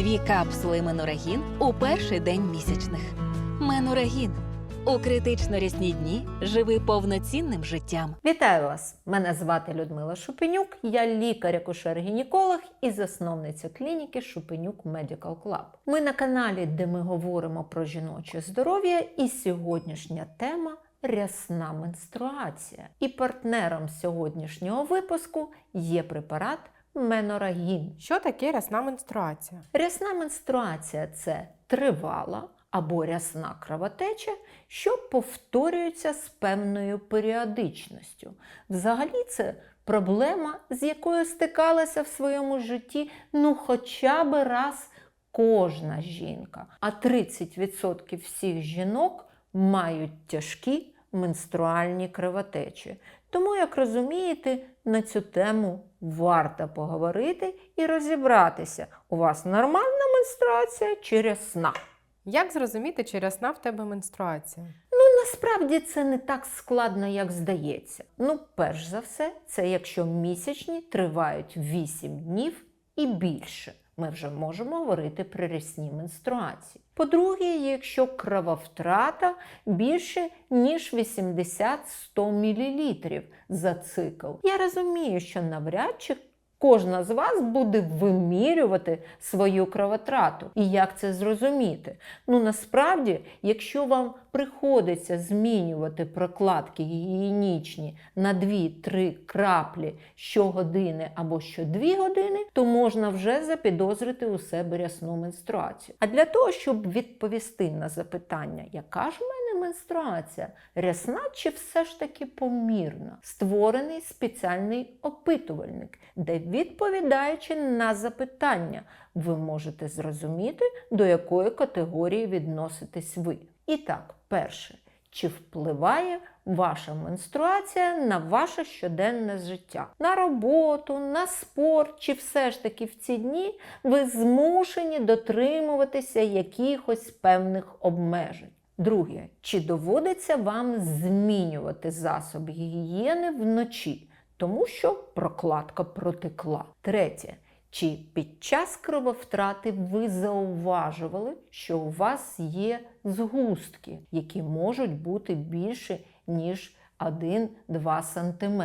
Дві капсули Менорагін у перший день місячних. Менорагін. У критично рясні дні живи повноцінним життям. Вітаю вас! Мене звати Людмила Шупенюк, я лікар-акушер-гінеколог і засновниця клініки Шупенюк Medical Club. Ми на каналі, де ми говоримо про жіноче здоров'я, і сьогоднішня тема рясна менструація. І партнером сьогоднішнього випуску є препарат Менорагін. Що таке рясна менструація? Рясна менструація це тривала або рясна кровотеча, що повторюється з певною періодичністю. Взагалі, це проблема, з якою стикалася в своєму житті ну хоча б раз кожна жінка. А 30% всіх жінок мають тяжкі менструальні кровотечі. Тому, як розумієте, на цю тему варто поговорити і розібратися, у вас нормальна менструація чи рясна. Як зрозуміти, чи рясна в тебе менструація? Ну, Насправді це не так складно, як здається. Ну, перш за все, це якщо місячні тривають 8 днів і більше. Ми вже можемо говорити про рясні менструації. По-друге, якщо крововтрата більше ніж 80-100 мл за цикл. Я розумію, що навряд чи кожна з вас буде вимірювати свою кровотрату. І як це зрозуміти? Ну насправді, якщо вам приходиться змінювати прокладки гігієнічні на 2-3 краплі щогодини або щодві години, то можна вже запідозрити у себе рясну менструацію. А для того, щоб відповісти на запитання, яка ж в мене менструація, рясна чи все ж таки помірна, створений спеціальний опитувальник, де відповідаючи на запитання, ви можете зрозуміти, до якої категорії відноситесь ви. І так, перше, чи впливає ваша менструація на ваше щоденне життя, на роботу, на спорт, чи все ж таки в ці дні ви змушені дотримуватися якихось певних обмежень? Друге, чи доводиться вам змінювати засоби гігієни вночі, тому що прокладка протекла? Третє. Чи під час крововтрати ви зауважували, що у вас є згустки, які можуть бути більше, ніж 1-2 см?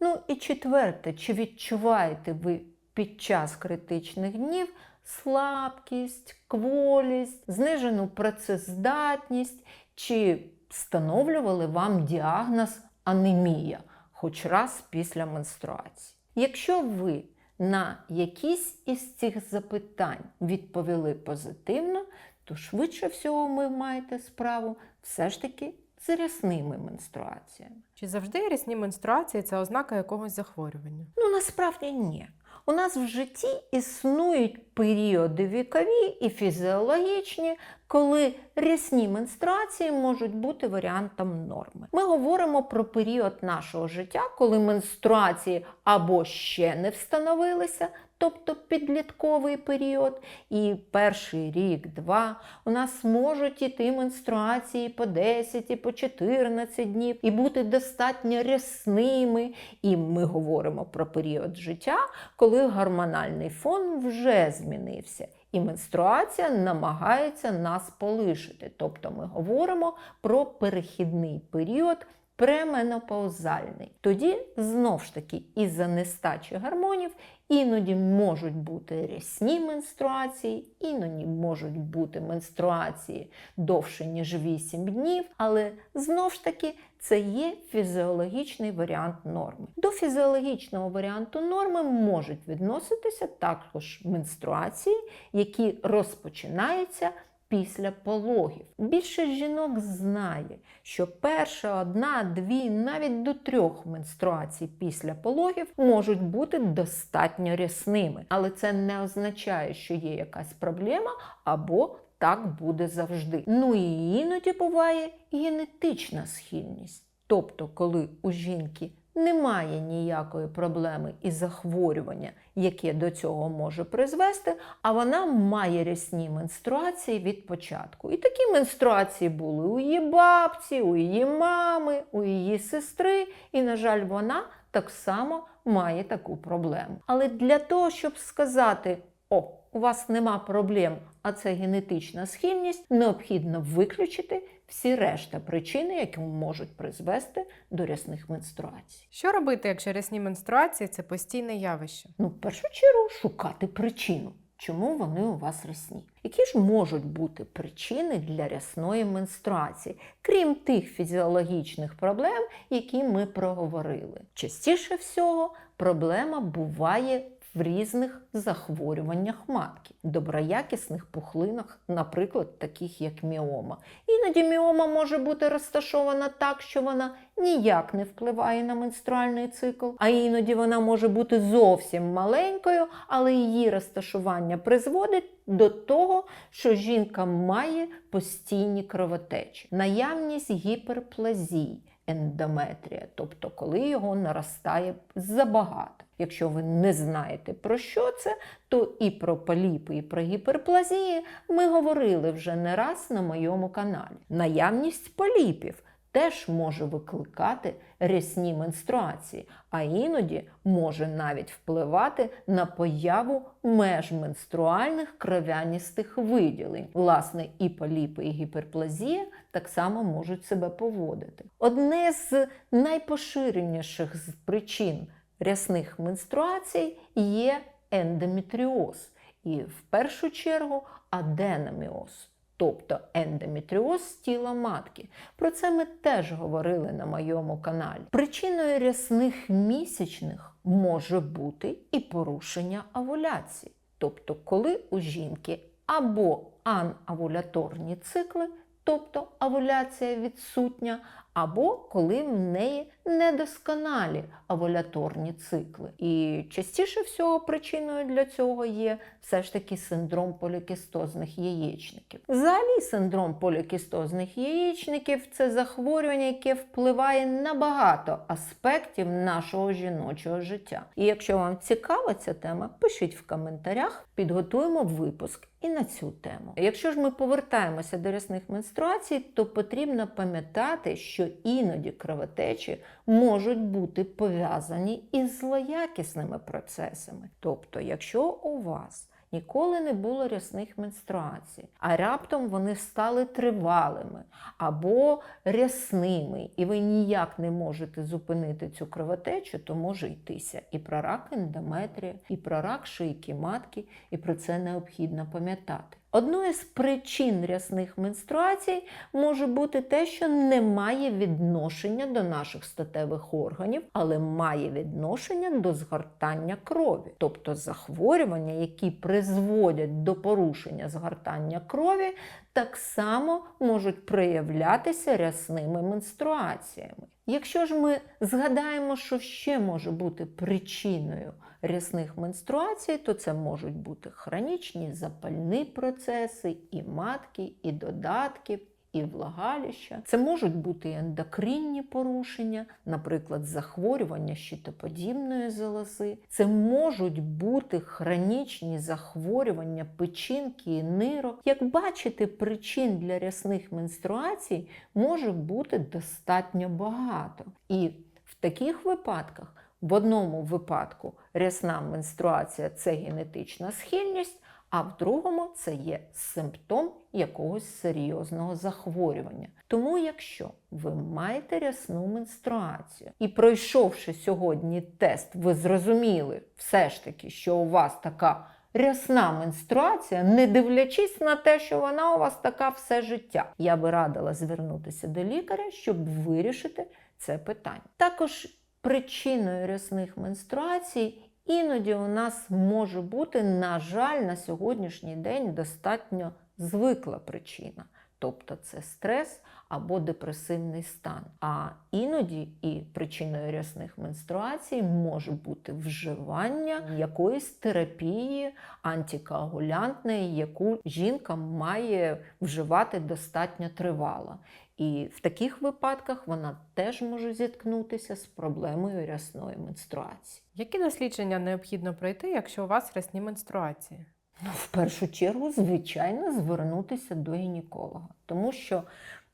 Ну і четверте, чи відчуваєте ви під час критичних днів слабкість, кволість, знижену працездатність, чи встановлювали вам діагноз анемія хоч раз після менструації? Якщо ви на якісь із цих запитань відповіли позитивно, то швидше всього ви маєте справу все ж таки з рясними менструаціями. Чи завжди рясні менструації це ознака якогось захворювання? Ну, насправді ні. У нас в житті існують періоди вікові і фізіологічні, коли рясні менструації можуть бути варіантом норми. Ми говоримо про період нашого життя, коли менструації або ще не встановилися, тобто підлітковий період, і перший рік-два у нас можуть іти менструації по 10 і по 14 днів і бути достатньо рясними. І ми говоримо про період життя, коли гормональний фон вже змінився. І менструація намагається нас полишити. Тобто ми говоримо про перехідний період пременопаузальний. Тоді знов ж таки із-за нестачі гормонів іноді можуть бути рясні менструації, іноді можуть бути менструації довше, ніж 8 днів, але знов ж таки це є фізіологічний варіант норми. До фізіологічного варіанту норми можуть відноситися також менструації, які розпочинаються після пологів. Більше жінок знає, що перша, одна, дві, навіть до трьох менструацій після пологів можуть бути достатньо рясними, але це не означає, що є якась проблема або так буде завжди. Ну і іноді буває генетична схильність. Тобто, коли у жінки немає ніякої проблеми і захворювання, яке до цього може призвести, а вона має рясні менструації від початку. І такі менструації були у її бабці, у її мами, у її сестри, і, на жаль, вона так само має таку проблему. Але для того, щоб сказати, о, у вас нема проблем, а це генетична схильність, необхідно виключити всі решта причини, які можуть призвести до рясних менструацій. Що робити, якщо рясні менструації це постійне явище? Ну, в першу чергу, шукати причину, чому вони у вас рясні. Які ж можуть бути причини для рясної менструації, крім тих фізіологічних проблем, які ми проговорили? Частіше всього проблема буває в різних захворюваннях матки, доброякісних пухлинах, наприклад, таких як міома. Іноді міома може бути розташована так, що вона ніяк не впливає на менструальний цикл, а іноді вона може бути зовсім маленькою, але її розташування призводить до того, що жінка має постійні кровотечі, наявність гіперплазії, ендометрія, тобто коли його наростає забагато. Якщо ви не знаєте про що це, то і про поліпи, і про гіперплазії ми говорили вже не раз на моєму каналі. Наявність поліпів теж може викликати рясні менструації, а іноді може навіть впливати на появу межменструальних кров'яністих виділень. Власне, і поліпи, і гіперплазія так само можуть себе поводити. Одне з найпоширеніших причин рясних менструацій є ендометріоз, і в першу чергу аденоміоз. Тобто ендометріоз тіла матки. Про це ми теж говорили на моєму каналі. Причиною рясних місячних може бути і порушення овуляції. Тобто, коли у жінки або анавуляторні цикли, тобто овуляція відсутня, або коли в неї недосконалі овуляторні цикли. І частіше всього причиною для цього є все ж таки синдром полікістозних яєчників. Взагалі, синдром полікістозних яєчників це захворювання, яке впливає на багато аспектів нашого жіночого життя. І якщо вам цікава ця тема, пишіть в коментарях, підготуємо випуск і на цю тему. Якщо ж ми повертаємося до рясних менструацій, то потрібно пам'ятати, що іноді кровотечі можуть бути пов'язані із злоякісними процесами. Тобто, якщо у вас Ніколи не було рясних менструацій, а раптом вони стали тривалими або рясними, і ви ніяк не можете зупинити цю кровотечу, то може йтися і про рак ендометрія, і про рак шийки матки, і про це необхідно пам'ятати. Одною з причин рясних менструацій може бути те, що немає відношення до наших статевих органів, але має відношення до згортання крові, тобто захворювання, які призводять до порушення згортання крові, так само можуть проявлятися рясними менструаціями. Якщо ж ми згадаємо, що ще може бути причиною рясних менструацій, то це можуть бути хронічні запальні процеси і матки, і додатків, і влагалища. Це можуть бути і ендокринні порушення, наприклад, захворювання щитоподібної залози. Це можуть бути хронічні захворювання печінки і нирок. Як бачите, причин для рясних менструацій може бути достатньо багато. І в таких випадках в одному випадку рясна менструація це генетична схильність, а в другому це є симптом якогось серйозного захворювання. Тому, якщо ви маєте рясну менструацію і пройшовши сьогодні тест, ви зрозуміли все ж таки, що у вас така рясна менструація, не дивлячись на те, що вона у вас така все життя, я би радила звернутися до лікаря, щоб вирішити це питання. Також причиною рясних менструацій іноді у нас може бути, на жаль, на сьогоднішній день достатньо звикла причина. Тобто це стрес або депресивний стан. А іноді і причиною рясних менструацій може бути вживання якоїсь терапії антикоагулянтної, яку жінка має вживати достатньо тривало. І в таких випадках вона теж може зіткнутися з проблемою рясної менструації. Які дослідження необхідно пройти, якщо у вас рясні менструації? Ну, в першу чергу, звичайно, звернутися до гінеколога, тому що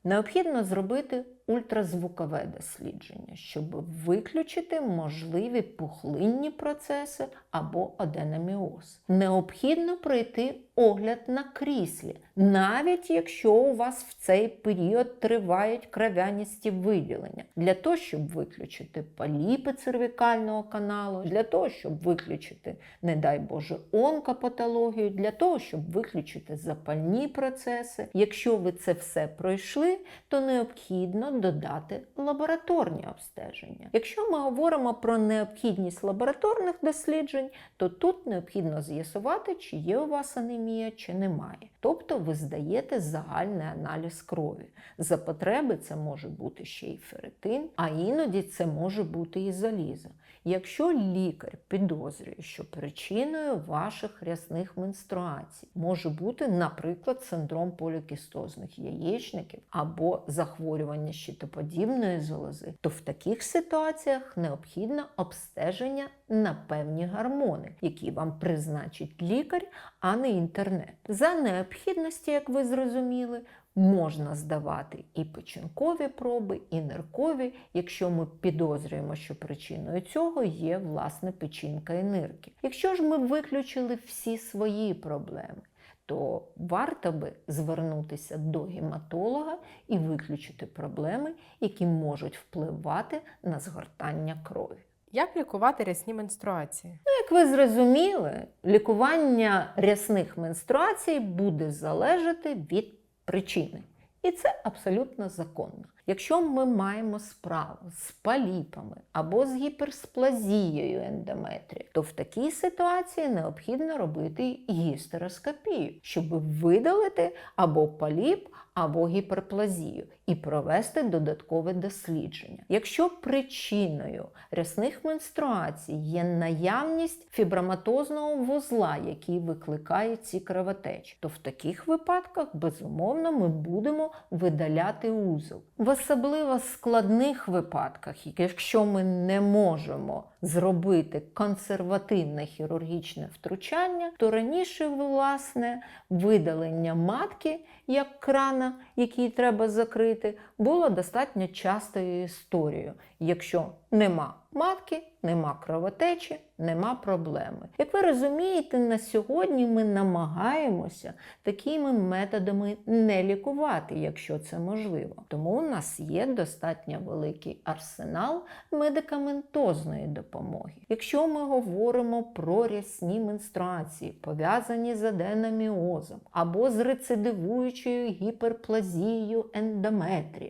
необхідно зробити ультразвукове дослідження, щоб виключити можливі пухлинні процеси або аденоміоз. Необхідно пройти огляд на кріслі, навіть якщо у вас в цей період тривають кров'яністі виділення, для того, щоб виключити поліпи цервікального каналу, для того, щоб виключити, не дай Боже, онкопатологію, для того, щоб виключити запальні процеси. Якщо ви це все пройшли, то необхідно додати лабораторні обстеження. Якщо ми говоримо про необхідність лабораторних досліджень, то тут необхідно з'ясувати, чи є у вас анемія, чи немає. Тобто ви здаєте загальний аналіз крові. За потреби це може бути ще й ферритин, а іноді це може бути і залізо. Якщо лікар підозрює, що причиною ваших рясних менструацій може бути, наприклад, синдром полікістозних яєчників або захворювання щитоподібної залози, то в таких ситуаціях необхідне обстеження на певні гормони, які вам призначить лікар, а не інтернет. За необхідності, як ви зрозуміли, можна здавати і печінкові проби, і ниркові, якщо ми підозрюємо, що причиною цього є власне печінка і нирки. Якщо ж ми виключили всі свої проблеми, то варто би звернутися до гематолога і виключити проблеми, які можуть впливати на згортання крові. Як лікувати рясні менструації? Як ви зрозуміли, лікування рясних менструацій буде залежати від причини. І це абсолютно законно. Якщо ми маємо справу з паліпами або з гіперсплазією ендометрії, то в такій ситуації необхідно робити гістероскопію, щоб видалити або паліп, або гіперплазію і провести додаткове дослідження. Якщо причиною рясних менструацій є наявність фіброматозного вузла, який викликає ці кровотечі, то в таких випадках безумовно ми будемо видаляти узел. В особливо складних випадках, якщо ми не можемо зробити консервативне хірургічне втручання, то раніше, власне, видалення матки як крана, який треба закрити, робити, було достатньо частою історією. Якщо нема матки, нема кровотечі, нема проблеми. Як ви розумієте, на сьогодні ми намагаємося такими методами не лікувати, якщо це можливо. Тому у нас є достатньо великий арсенал медикаментозної допомоги. Якщо ми говоримо про рясні менструації, пов'язані з аденоміозом або з рецидивуючою гіперплазією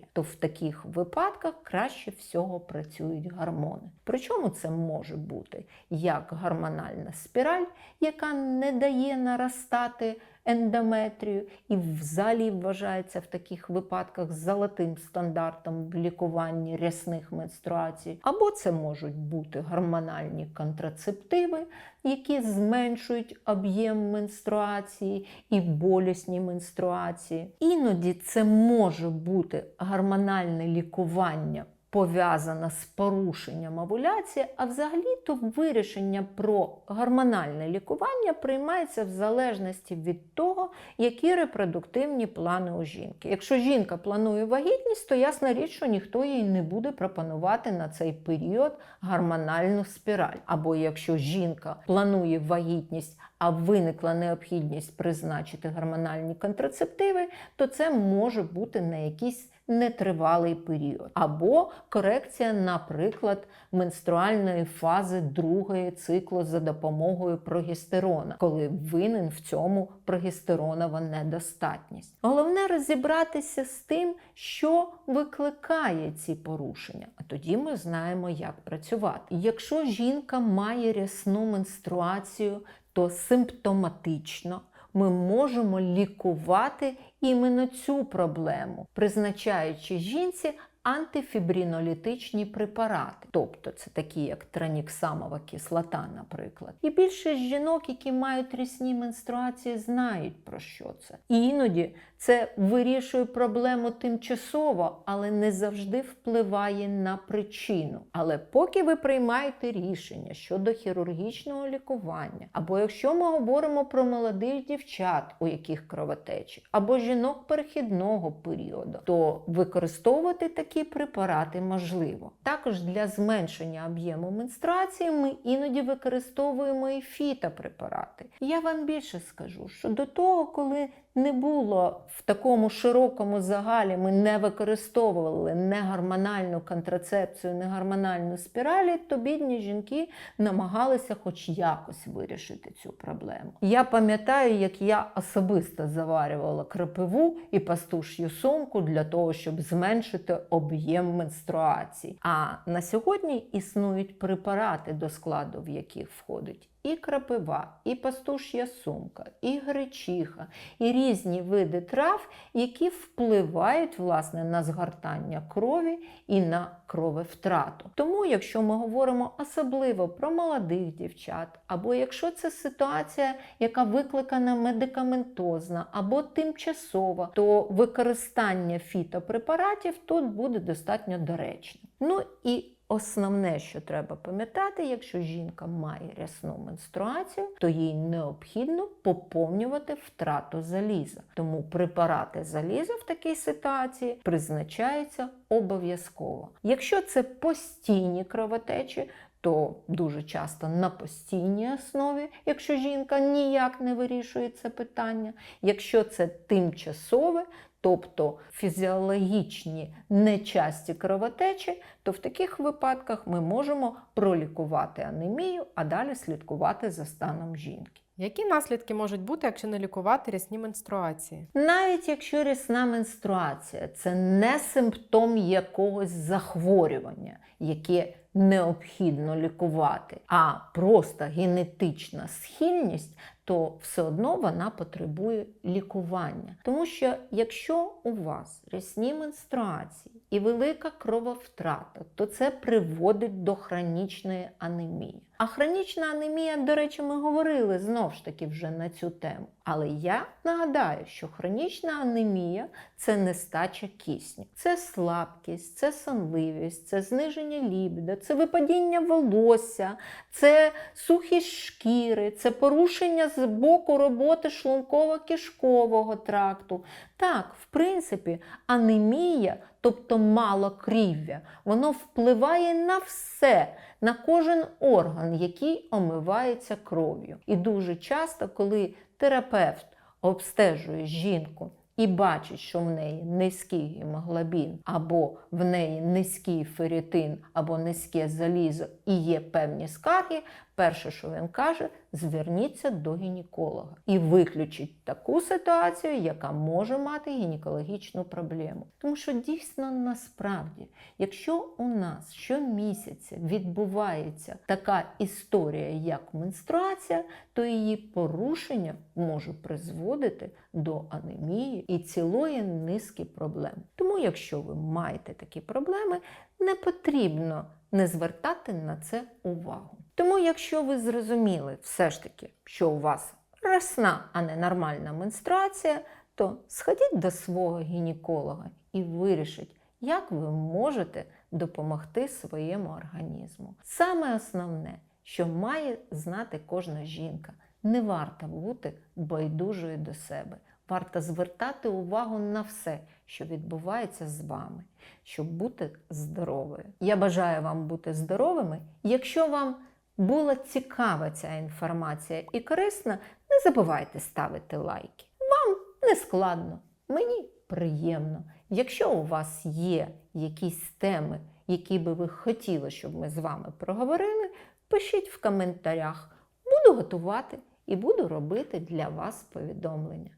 ендометрія, то в таких випадках краще всього працюють гормони. Причому це може бути як гормональна спіраль, яка не дає наростати ендометрію, і взагалі вважається в таких випадках золотим стандартом в лікуванні рясних менструацій, або це можуть бути гормональні контрацептиви, які зменшують об'єм менструації і болісні менструації. Іноді це може бути гормональне лікування пов'язана з порушенням овуляції, а взагалі-то вирішення про гормональне лікування приймається в залежності від того, які репродуктивні плани у жінки. Якщо жінка планує вагітність, то ясна річ, що ніхто їй не буде пропонувати на цей період гормональну спіраль. Або якщо жінка планує вагітність, а виникла необхідність призначити гормональні контрацептиви, то це може бути на якийсь нетривалий період. Або корекція, наприклад, менструальної фази другої циклу за допомогою прогестерона, коли винен в цьому прогестеронова недостатність. Головне розібратися з тим, що викликає ці порушення. А тоді ми знаємо, як працювати. Якщо жінка має рясну менструацію, то симптоматично ми можемо лікувати іменно цю проблему, призначаючи жінці антифібринолітичні препарати, тобто це такі, як траніксамова кислота, наприклад. І більшість жінок, які мають рісні менструації, знають про що це. І іноді це вирішує проблему тимчасово, але не завжди впливає на причину. Але поки ви приймаєте рішення щодо хірургічного лікування, або якщо ми говоримо про молодих дівчат, у яких кровотечі, або жінок перехідного періоду, то використовувати такі препарати можливо. Також для зменшення об'єму менструації ми іноді використовуємо і фітопрепарати. Я вам більше скажу, що до того, коли не було в такому широкому загалі, ми не використовували негормональну контрацепцію, негормональну спіралі, то бідні жінки намагалися хоч якось вирішити цю проблему. Я пам'ятаю, як я особисто заварювала крапиву і пастуш'ю сумку для того, щоб зменшити об'єм менструацій. А на сьогодні існують препарати, до складу в яких входить і крапива, і пастуш'я сумка, і гречиха, і різні види трав, які впливають власне на згортання крові і на крововтрату. Тому, якщо ми говоримо особливо про молодих дівчат, або якщо це ситуація, яка викликана медикаментозна або тимчасова, то використання фітопрепаратів тут буде достатньо доречним. Ну і Основне, що треба пам'ятати, якщо жінка має рясну менструацію, то їй необхідно поповнювати втрату заліза. Тому препарати заліза в такій ситуації призначаються обов'язково. Якщо це постійні кровотечі, то дуже часто на постійній основі, якщо жінка ніяк не вирішує це питання. Якщо це тимчасове, тобто фізіологічні нечасті кровотечі, то в таких випадках ми можемо пролікувати анемію, а далі слідкувати за станом жінки. Які наслідки можуть бути, якщо не лікувати рясні менструації? Навіть якщо рясна менструація це не симптом якогось захворювання, яке необхідно лікувати, а просто генетична схильність, то все одно вона потребує лікування. Тому що якщо у вас рясні менструації і велика крововтрата, то це приводить до хронічної анемії. А хронічна анемія, до речі, ми говорили знов ж таки вже на цю тему. Але я нагадаю, що хронічна анемія це нестача кисню, це слабкість, це сонливість, це зниження лібіда, це випадіння волосся, це сухість шкіри, це порушення з боку роботи шлунково-кишкового тракту. Так, в принципі, анемія, тобто малокрів'я, воно впливає на все, на кожен орган, який омивається кров'ю. І дуже часто, коли терапевт обстежує жінку і бачить, що в неї низький гемоглобін, або в неї низький ферритин, або низьке залізо і є певні скарги, перше, що він каже, зверніться до гінеколога і виключить таку ситуацію, яка може мати гінекологічну проблему. Тому що дійсно насправді, якщо у нас щомісяця відбувається така історія, як менструація, то її порушення може призводити до анемії і цілої низки проблем. Тому, якщо ви маєте такі проблеми, не потрібно не звертати на це увагу. Тому, якщо ви зрозуміли все ж таки, що у вас росна, а не нормальна менструація, то сходіть до свого гінеколога і вирішіть, як ви можете допомогти своєму організму. Саме основне, що має знати кожна жінка, не варто бути байдужою до себе. Варто звертати увагу на все, що відбувається з вами, щоб бути здоровою. Я бажаю вам бути здоровими. Якщо вам була цікава ця інформація і корисна, не забувайте ставити лайки. Вам не складно, мені приємно. Якщо у вас є якісь теми, які би ви хотіли, щоб ми з вами проговорили, пишіть в коментарях. Буду готувати і буду робити для вас повідомлення.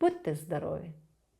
Будьте здорові!